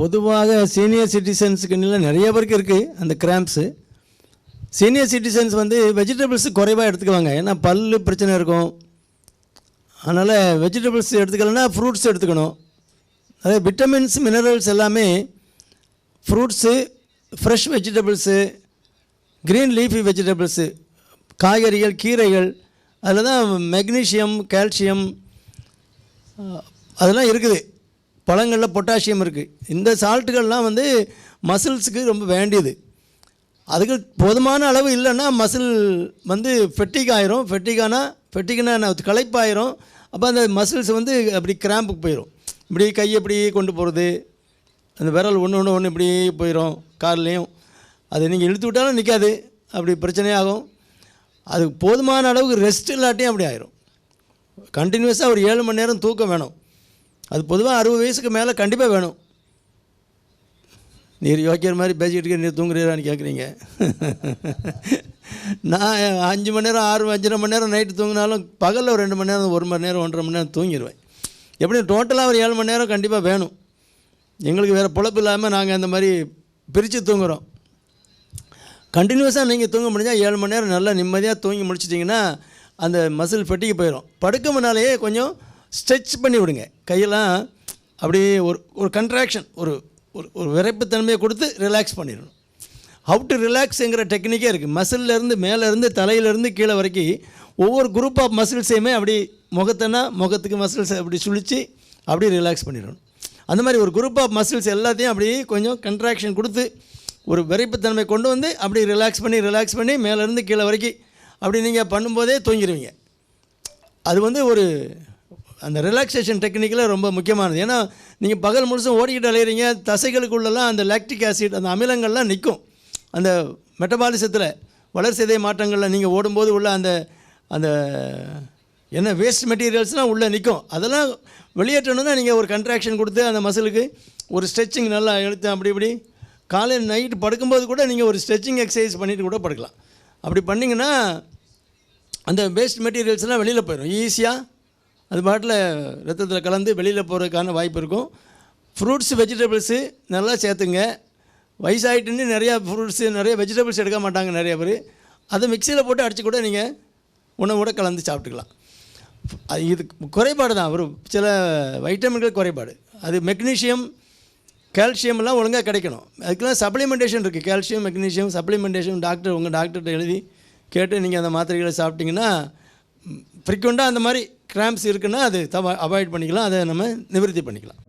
பொதுவாக சீனியர் சிட்டிசன்ஸுக்கு நிறைய பேருக்கு இருக்குது அந்த கிராம்ப்ஸு சீனியர் சிட்டிசன்ஸ் வந்து வெஜிடபிள்ஸ் குறைவாக எடுத்துக்குவாங்க. ஏன்னா பல்லு பிரச்சனை இருக்கும். அதனால் வெஜிடபிள்ஸ் எடுத்துக்கலைன்னா ஃப்ரூட்ஸ் எடுத்துக்கணும். அதே விட்டமின்ஸ் மினரல்ஸ் எல்லாமே fruits fresh vegetables green leafy vegetables காய்கறிகள் கீரைகள் அதில் தான் மெக்னீஷியம் கால்சியம் அதெல்லாம் இருக்குது. பழங்களில் பொட்டாசியம் இருக்குது இந்த சால்ட்டுகள்லாம் வந்து மசில்ஸுக்கு ரொம்ப வேண்டியது. அதுக்கு போதுமான அளவு இல்லைன்னா மசில் வந்து ஃபெட்டிக் ஆயிரும். ஃபெட்டிக்கானா ஃபெட்டிக்னா களைப்பாயிரும். அப்போ அந்த மசில்ஸ் வந்து அப்படி கிராம்புக்கு போயிடும் இப்படி கை எப்படி கொண்டு போகிறது அந்த விரல் ஒன்று ஒன்று ஒன்று இப்படி போயிடும் கார்லேயும். அது நீங்கள் இழுத்து விட்டாலும் நிற்காது அப்படி பிரச்சனையாகும். அது போதுமான அளவுக்கு ரெஸ்ட் இல்லாட்டியும் அப்படி ஆயிரும். கண்டினியூஸாக ஒரு ஏழு மணி நேரம் தூக்கம் வேணும். அது பொதுவாக அறுபது வயசுக்கு மேலே கண்டிப்பாக வேணும். நீர் யோக்கியர் மாதிரி பேசிக்கிட்டு இருக்க நீர் தூங்குறீரான்னு கேட்குறீங்க நான் அஞ்சு மணி நேரம் ஆறு அஞ்சரை மணி நேரம் நைட்டு தூங்கினாலும் பகலில் ஒரு ரெண்டு மணி நேரம் ஒரு மணி நேரம் ஒன்றரை மணி நேரம் தூங்கிடுவேன் எப்படியும் டோட்டலாக ஒரு ஏழு மணி நேரம் கண்டிப்பாக வேணும். எங்களுக்கு வேறு பொழப்பு இல்லாமல் நாங்கள் அந்த மாதிரி பிரித்து தூங்குறோம். கண்டினியூஸாக நீங்கள் தூங்க முடிஞ்சால் ஏழு மணி நேரம் நல்லா நிம்மதியாக தூங்கி முடிச்சிட்டிங்கன்னா அந்த மசில் பெட்டிக்கு போயிடும் படுக்க முன்னாலேயே கொஞ்சம் ஸ்ட்ரெச் பண்ணி விடுங்க. கையெல்லாம் அப்படியே ஒரு ஒரு கன்ட்ராக்ஷன் ஒரு ஒரு ஒரு விரைப்புத்தன்மையை கொடுத்து ரிலாக்ஸ் பண்ணிடணும். ஹவு டு ரிலாக்ஸுங்கிற டெக்னிக்கே இருக்குது மசில்லேருந்து மேலேருந்து தலையிலேருந்து கீழே வரைக்கும் ஒவ்வொரு குரூப் ஆஃப் மசில்ஸையுமே அப்படி முகத்தைனா முகத்துக்கு மசில்ஸ் அப்படி சுழித்து அப்படியே ரிலாக்ஸ் பண்ணிடணும். அந்த மாதிரி ஒரு குரூப் ஆஃப் மசில்ஸ் எல்லாத்தையும் அப்படியே கொஞ்சம் கன்ட்ராக்ஷன் கொடுத்து ஒரு விரைப்புத்தன்மை கொண்டு வந்து அப்படி ரிலாக்ஸ் பண்ணி ரிலாக்ஸ் பண்ணி மேலேருந்து கீழே வரைக்கும் அப்படி நீங்கள் பண்ணும்போதே தூங்கிடுவீங்க. அது வந்து ஒரு அந்த ரிலாக்ஸேஷன் டெக்னிக்கில் ரொம்ப முக்கியமானது. ஏன்னா நீங்கள் பகல் முழுசும் ஓடிக்கிட்டு அலையிறீங்க தசைகளுக்குள்ளெல்லாம் அந்த லாக்டிக் ஆசிட் அந்த அமிலங்கள்லாம் நிற்கும் அந்த மெட்டபாலிசத்தில் வளர்சிதை மாற்றங்களில் நீங்கள் ஓடும்போது உள்ள அந்த அந்த என்ன வேஸ்ட் மெட்டீரியல்ஸ்லாம் உள்ளே நிற்கும் அதெல்லாம் வெளியேற்றணும்னா நீங்கள் ஒரு கன்ட்ராக்ஷன் கொடுத்து அந்த மசிலுக்கு ஒரு ஸ்ட்ரெச்சிங் நல்லா எடுத்து அப்படி இப்படி காலையில் நைட்டு படுக்கும்போது கூட நீங்கள் ஒரு ஸ்ட்ரெச்சிங் எக்ஸசைஸ் பண்ணிவிட்டு கூட படுக்கலாம். அப்படி பண்ணிங்கன்னா அந்த வேஸ்ட் மெட்டீரியல்ஸ்லாம் வெளியில் போயிடும் ஈஸியாக அது பாட்டில் ரத்தத்தில் கலந்து வெளியில் போகிறதுக்கான வாய்ப்பு இருக்கும். ஃப்ரூட்ஸ் வெஜிடபிள்ஸு நல்லா சேர்த்துங்க. வயசாகிட்டுன்னு நிறையா ஃப்ரூட்ஸு நிறைய வெஜிடபிள்ஸ் எடுக்க மாட்டாங்க நிறைய பேர். அதை மிக்சியில் போட்டு அடித்து கூட நீங்கள் உணவோட கலந்து சாப்பிட்டுக்கலாம். அது இது குறைபாடு தான். ஒரு சில வைட்டமின்கள் குறைபாடு. அது மெக்னீஷியம் கால்சியம்லாம் ஒழுங்காக கிடைக்கணும். அதுக்கெல்லாம் சப்ளிமெண்டேஷன் இருக்குது கால்சியம் மெக்னீஷியம் சப்ளிமெண்டேஷன் டாக்டர் உங்கள் டாக்டர்கிட்ட எழுதி கேட்டு நீங்கள் அந்த மாத்திரைகளை சாப்பிட்டிங்கன்னா ஃப்ரீக்வெண்ட்டாக அந்த மாதிரி கிராம்ப்ஸ் இருக்குன்னா அது தவ அவாய்ட் பண்ணிக்கலாம். அதை நம்ம நிவர்த்தி பண்ணிக்கலாம்.